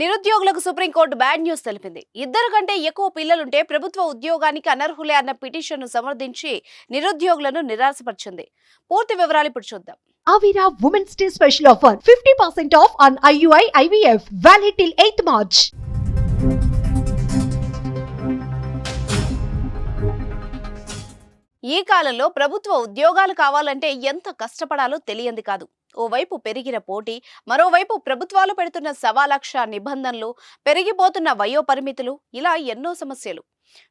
నిరుద్యోగులకు supreme court bad news తెలిపింది. ఇద్దరు కంటే ఎక్కువ పిల్లలుంటే ప్రభుత్వ ఉద్యోగానికి అనర్హులే అన్న పిటిషన్ను సమర్థించి నిరుద్యోగులను నిరాశపరిచింది. పూర్తి వివరాలు ఇప్పుడు చూద్దాం. Avira Women's Day special offer 50% off on IUI IVF valid till 8th March. ఈ కాలంలో ప్రభుత్వ ఉద్యోగాలు కావాలంటే ఎంత కష్టపడాలో తెలియంది కాదు. ఓవైపు పెరిగిన పోటీ మరోవైపు ప్రభుత్వాలు పెడుతున్న సవాలక్ష నిబంధనలు పెరిగిపోతున్న వయో పరిమితులు ఇలా ఎన్నో సమస్యలు.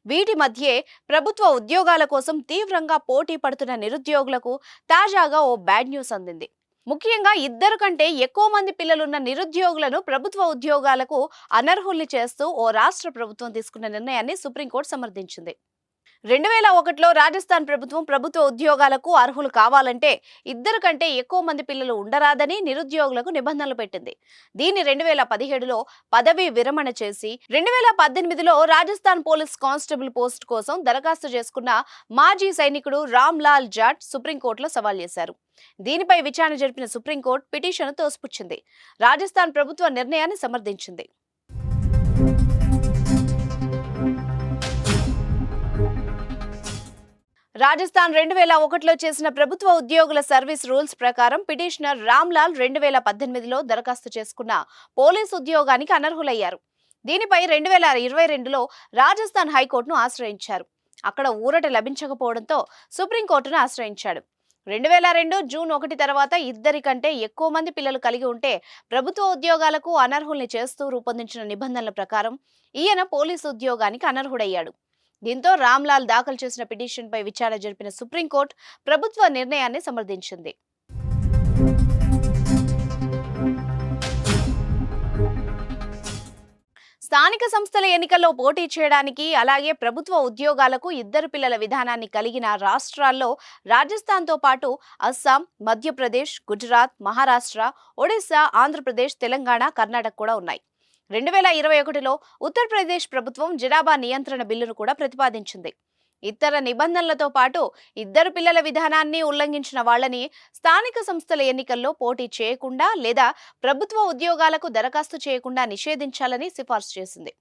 వీటి మధ్యే ప్రభుత్వ ఉద్యోగాల కోసం తీవ్రంగా పోటీ పడుతున్న నిరుద్యోగులకు తాజాగా ఓ బ్యాడ్ న్యూస్ అందింది. ముఖ్యంగా ఇద్దరు కంటే ఎక్కువ మంది పిల్లలున్న నిరుద్యోగులను ప్రభుత్వ ఉద్యోగాలకు అనర్హుల్ని చేస్తూ ఓ రాష్ట్ర ప్రభుత్వం తీసుకున్న నిర్ణయాన్ని సుప్రీంకోర్టు సమర్థించింది. రెండు వేల ఒకటిలో రాజస్థాన్ ప్రభుత్వం ప్రభుత్వ ఉద్యోగాలకు అర్హులు కావాలంటే ఇద్దరు కంటే ఎక్కువ మంది పిల్లలు ఉండరాదని నిరుద్యోగులకు నిబంధనలు పెట్టింది. దీన్ని రెండు వేల పదిహేడులో పదవి విరమణ చేసి రెండు వేల పద్దెనిమిదిలో రాజస్థాన్ పోలీస్ కానిస్టేబుల్ పోస్ట్ కోసం దరఖాస్తు చేసుకున్న మాజీ సైనికుడు రామ్ లాల్ జాట్ సుప్రీంకోర్టులో సవాల్ చేశారు. దీనిపై విచారణ జరిపిన సుప్రీంకోర్టు పిటిషన్ తోసిపుచ్చింది. రాజస్థాన్ ప్రభుత్వ నిర్ణయాన్ని సమర్థించింది. రాజస్థాన్ రెండు వేల ఒకటిలో చేసిన ప్రభుత్వ ఉద్యోగుల సర్వీస్ రూల్స్ ప్రకారం పిటిషనర్ రామ్ లాల్ రెండు వేల పద్దెనిమిదిలో దరఖాస్తు చేసుకున్న పోలీస్ ఉద్యోగానికి అనర్హులయ్యారు. దీనిపై రెండు వేల ఇరవై రెండులో రాజస్థాన్ హైకోర్టును ఆశ్రయించారు. అక్కడ ఊరట లభించకపోవడంతో సుప్రీంకోర్టును ఆశ్రయించాడు. రెండు వేల రెండు జూన్ ఒకటి తర్వాత ఇద్దరి కంటే ఎక్కువ మంది పిల్లలు కలిగి ఉంటే ప్రభుత్వ ఉద్యోగాలకు అనర్హుల్ని చేస్తూ రూపొందించిన నిబంధనల ప్రకారం ఈయన పోలీసు ఉద్యోగానికి అనర్హుడయ్యాడు. దీంతో రామ్లాల్ దాఖలు చేసిన పిటిషన్పై విచారణ జరిపిన సుప్రీంకోర్టు ప్రభుత్వ నిర్ణయాన్ని సమర్థించింది. స్థానిక సంస్థల ఎన్నికల్లో పోటీ చేయడానికి అలాగే ప్రభుత్వ ఉద్యోగాలకు ఇద్దరు పిల్లల విధానాన్ని కలిగిన రాష్ట్రాల్లో రాజస్థాన్తో పాటు అస్సాం మధ్యప్రదేశ్ గుజరాత్ మహారాష్ట్ర ఒడిశా ఆంధ్రప్రదేశ్ తెలంగాణ కర్ణాటక కూడా ఉన్నాయి. రెండు వేల ఇరవై ఒకటిలో ఉత్తరప్రదేశ్ ప్రభుత్వం జనాభా నియంత్రణ బిల్లును కూడా ప్రతిపాదించింది. ఇతర నిబంధనలతో పాటు ఇద్దరు పిల్లల విధానాన్ని ఉల్లంఘించిన వాళ్ళని స్థానిక సంస్థల ఎన్నికల్లో పోటీ చేయకుండా లేదా ప్రభుత్వ ఉద్యోగాలకు దరఖాస్తు చేయకుండా నిషేధించాలని సిఫార్సు చేసింది.